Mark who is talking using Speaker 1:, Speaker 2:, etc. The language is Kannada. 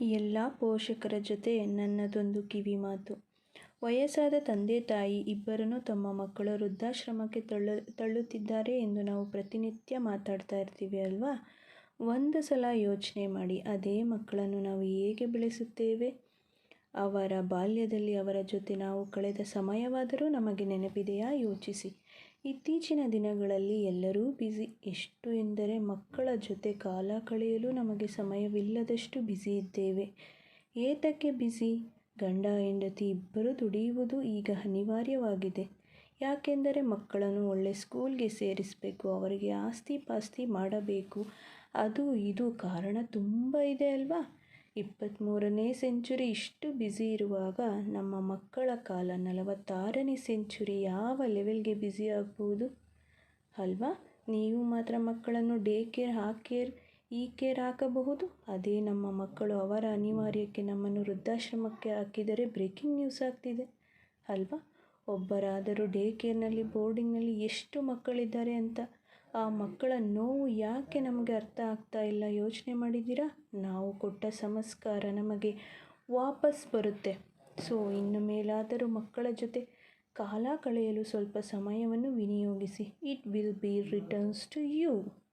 Speaker 1: ಎಲ್ಲ ಪೋಷಕರ ಜೊತೆ ನನ್ನದೊಂದು ಕಿವಿ ಮಾತು. ವಯಸ್ಸಾದ ತಂದೆ ತಾಯಿ ಇಬ್ಬರನ್ನು ತಮ್ಮ ಮಕ್ಕಳು ವೃದ್ಧಾಶ್ರಮಕ್ಕೆ ತಳ್ಳ, ತಳ್ಳುತ್ತಿದ್ದಾರೆ ಎಂದು ನಾವು ಪ್ರತಿನಿತ್ಯ ಮಾತಾಡ್ತಾ ಇರ್ತೀವಿ ಅಲ್ವಾ? ಒಂದು ಸಲ ಯೋಚನೆ ಮಾಡಿ, ಅದೇ ಮಕ್ಕಳನ್ನು ನಾವು ಹೇಗೆ ಬೆಳೆಸುತ್ತೇವೆ? ಅವರ ಬಾಲ್ಯದಲ್ಲಿ ಅವರ ಜೊತೆ ನಾವು ಕಳೆದ ಸಮಯವಾದರೂ ನಮಗೆ ನೆನಪಿದೆಯಾ? ಯೋಚಿಸಿ. ಇತ್ತೀಚಿನ ದಿನಗಳಲ್ಲಿ ಎಲ್ಲರೂ ಬ್ಯುಸಿ ಎಷ್ಟು ಎಂದರೆ ಮಕ್ಕಳ ಜೊತೆ ಕಾಲ ಕಳೆಯಲು ನಮಗೆ ಸಮಯವಿಲ್ಲದಷ್ಟು ಬ್ಯುಸಿ ಇದ್ದೇವೆ. ಏತಕ್ಕೆ ಬ್ಯುಸಿ? ಗಂಡ, ಹೆಂಡತಿ ಇಬ್ಬರು ದುಡಿಯುವುದು ಈಗ ಅನಿವಾರ್ಯವಾಗಿದೆ. ಯಾಕೆಂದರೆ ಮಕ್ಕಳನ್ನು ಒಳ್ಳೆ ಸ್ಕೂಲ್ಗೆ ಸೇರಿಸಬೇಕು, ಅವರಿಗೆ ಆಸ್ತಿ ಪಾಸ್ತಿ ಮಾಡಬೇಕು. ಅದು, ಇದು ಕಾರಣ ತುಂಬ ಇದೆ ಅಲ್ವಾ? ಇಪ್ಪತ್ತ್ಮೂರನೇ ಸೆಂಚುರಿ ಇಷ್ಟು ಬ್ಯುಸಿ ಇರುವಾಗ ನಮ್ಮ ಮಕ್ಕಳ ಕಾಲ ನಲವತ್ತಾರನೇ ಸೆಂಚುರಿ ಯಾವ ಲೆವೆಲ್ಗೆ ಬ್ಯುಸಿ ಆಗ್ಬೋದು? ಅಲ್ವಾ? ನೀವು ಮಾತ್ರ ಮಕ್ಕಳನ್ನು ಡೇ ಕೇರ್ ಆ ಈ ಕೇರ್ ಹಾಕಬಹುದು. ಅದೇ ನಮ್ಮ ಮಕ್ಕಳು ಅವರ ಅನಿವಾರ್ಯಕ್ಕೆ ನಮ್ಮನ್ನು ವೃದ್ಧಾಶ್ರಮಕ್ಕೆ ಹಾಕಿದರೆ ಬ್ರೇಕಿಂಗ್ ನ್ಯೂಸ್ ಆಗ್ತಿದೆ. ಅಲ್ವಾ? ಒಬ್ಬರಾದರೂ ಡೇ ಕೇರ್ನಲ್ಲಿ ಬೋರ್ಡಿಂಗ್ನಲ್ಲಿ ಎಷ್ಟು ಮಕ್ಕಳಿದ್ದಾರೆ ಅಂತ ಆ ಮಕ್ಕಳ ನೋವು ಯಾಕೆ ನಮಗೆ ಅರ್ಥ ಆಗ್ತಾ ಇಲ್ಲ ಯೋಚನೆ ಮಾಡಿದ್ದೀರಾ? ನಾವು ಕೊಟ್ಟ ಸಂಸ್ಕಾರ ನಮಗೆ ವಾಪಸ್ ಬರುತ್ತೆ. ಸೊ, ಇನ್ನು ಮೇಲಾದರೂ ಮಕ್ಕಳ ಜೊತೆ ಕಾಲ ಕಳೆಯಲು ಸ್ವಲ್ಪ ಸಮಯವನ್ನು ವಿನಿಯೋಗಿಸಿ. It will be returns to you